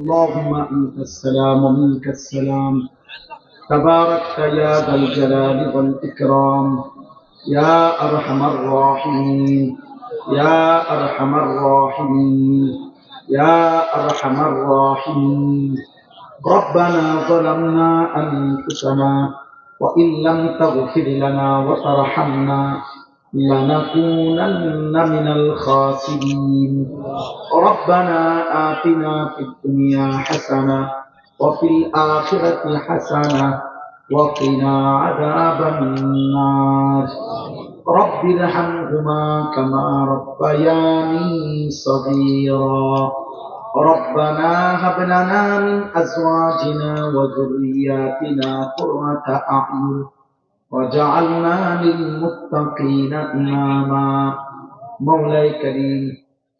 اللهم أنت السلام ومنك السلام. تباركت يا ذا الجلال والإكرام. يا أرحم الراحمين. يا أرحم الراحمين. يا أرحم الراحمين. ربنا ظلمنا أنفسنا وإن لم تغفر لنا وترحمنا لنكونن من الخاسرين. ربنا آتنا في الدنيا حسنة وفي الآخرة حسنة وقنا عذاب النار. رب ارحمهما كما ربياني صغيرا. ربنا هب لنا من أزواجنا وذرياتنا قرة أعين وجعلنا للمتقين إماما مولاي كريم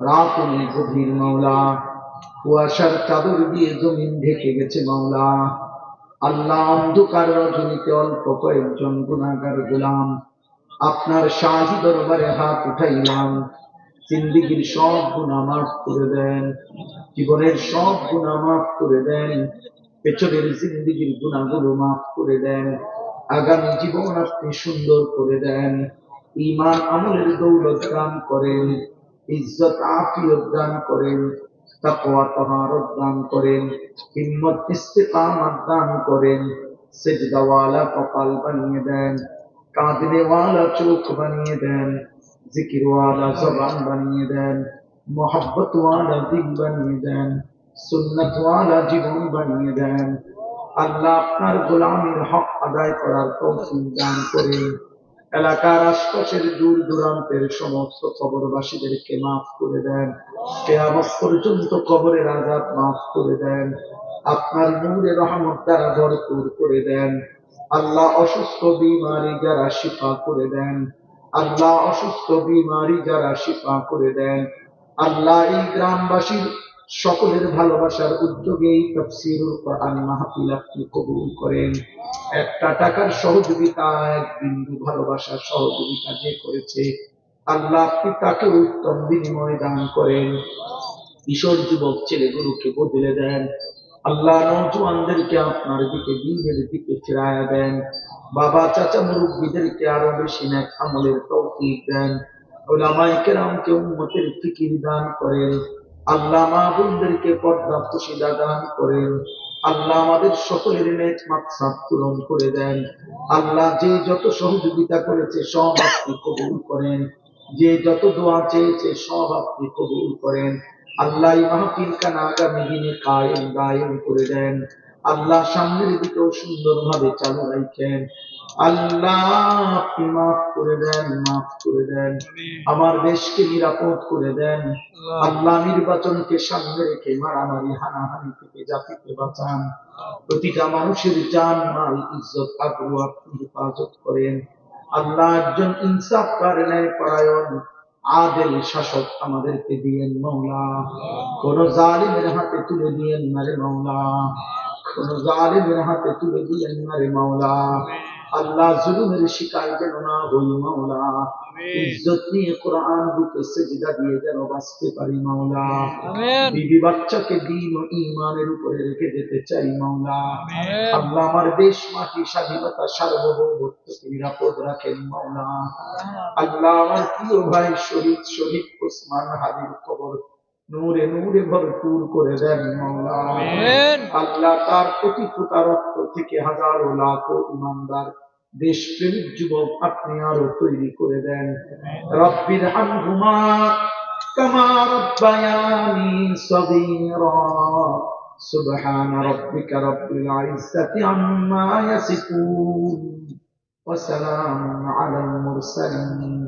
রাতের গভীর মাওলা কুয়াশার চাদর দিয়ে জমিন ঢেকে গেছে মাওলা আল্লাহ অন্ধকার রজনীতে অল্প কয়েকজন গুণাগার গোলাম আপনার শাহী দরবারে হাত উঠাইলাম জিন্দিগির সব গুণা মাফ করে দেন জীবনের সব গুণা মাফ করে দেন পেছনের জিন্দিগির গুণাগুলো মাফ করে দেন আগামী জীবন আপনি সুন্দর করে দেন। ইমান আমলের দৌলত দান করেন, ইজ্জত, আফিয়ত দান করেন, তাকওয়া, তাহারত দান করেন, হিম্মত, ইস্তেকামত দান করেন, সেজদাওয়ালা কপাল বানিয়ে দেন, কাঁদনেওয়ালা চোখ বানিয়ে দেন, জিকিরওয়ালা জবান বানিয়ে দেন, মোহাব্বতওয়ালা দিন বানিয়ে দেন, সুন্নতওয়ালা জীবন বানিয়ে দেন আল্লাহ আপনার গোলামের হক আদায় করার তৌফিক দান করেন। এলাকার আশপাশের দূর দূরান্তের সমস্ত কবরবাসীদেরকে মাফ করে দেন। কেয়ামত পর্যন্ত কবরের আজাব মাফ করে দেন। আপনার নূরে রহমত দ্বারা ভরপুর করে দেন। আল্লাহ অসুস্থ বিমারি যারা শিফা করে দেন। আল্লাহ অসুস্থ বিমারি যারা শিফা করে দেন। আল্লাহ এই গ্রামবাসীর সকলের ভালোবাসার উদ্যোগে তফসিরুল কোরআন মাহফিল আপনি কবুল করেন। একটা টাকার সহযোগিতা, এক বিন্দু ভালোবাসার সহযোগিতা যে করেছে, আল্লাহ আপনি তাকে উত্তম বিনিময় দান করেন। কিশোর যুবক ছেলেগুলোকে বদলে দেন। আল্লাহ নৌজওয়ানদেরকে আপনার দিকে, দিনের দিকে ফিরায়া দেন। বাবা, চাচা মুরব্বীদেরকে আরও বেশি ন্যাক আমলের তৌফিক দেন। ওলামায়ে কেরামকে উম্মতের ফিকির দান করেন। আল্লাহ মা বোনদেরকে পর্দা খুশিদা দান করেন। আল্লাহ আমাদের সকলের পূরণ করে দেন। আল্লাহ যে যত সহযোগিতা করেছে, সব আপনি কবুল করেন। যে যত দোয়া চেয়েছে, সব আপনি কবুল করেন। আল্লাহ মাহফিল কানা আগামী দিনে কায়েম দায়েম করে দেন। আল্লাহ সামনের দিকেও সুন্দরভাবে চালু রাখেন। আল্লাহ আপনি মাফ করে দেন মাফ করে দেন। আমার দেশকে নিরাপদ করে দেন। আল্লাহ। নির্বাচনকে সামনে রেখে মারামারি হানাহানি থেকে জাতিকে বাঁচান। প্রতিটা মানুষের জান মাল ইজ্জত আগ্রহ আপনি হেফাজত করেন। আল্লাহ একজন ইনসাফ ন্যায় পরায়ণ আদেল শাসক আমাদেরকে দিয়েন মৌলা। কোন জালিমের হাতে তুলে দিয়েন না রে মৌলা কোন জালিমের হাতে তুলে দিয়েন না রে মৌলা আল্লাহ জুলুমের শিকার যেন না হই মাওলা। ইজ্জত নিয়ে কোরআন বুকে সেজদা দিয়ে যেন বাঁচতে পারি মাওলা। বিবি বাচ্চাকে দিন ও ইমানের উপরে রেখে যেতে চাই মাওলা। আল্লাহ আমার দেশ মাটি স্বাধীনতা সার্বভৌমত্বকে নিরাপদ রাখেন মাওলা। আল্লাহ আমার প্রিয় ভাই শহীদ শহীদ ওসমান হাবির কবর নূরে নূরে ভরপুর করে দেন আল্লাহ তার প্রতি রক্ত থেকে হাজারো লাখ ইমানদার দেশপ্রেমিক যুবক আপনি আরও তৈরি করে দেন। রব্বির হামহুমা কামা রব্বায়ানি সগীরা। সুবহান রব্বিকা রব্বিল ইজ্জাতি আম্মা ইয়াসিফুন। ওয়া সালামুন আলাল মুরসালিন।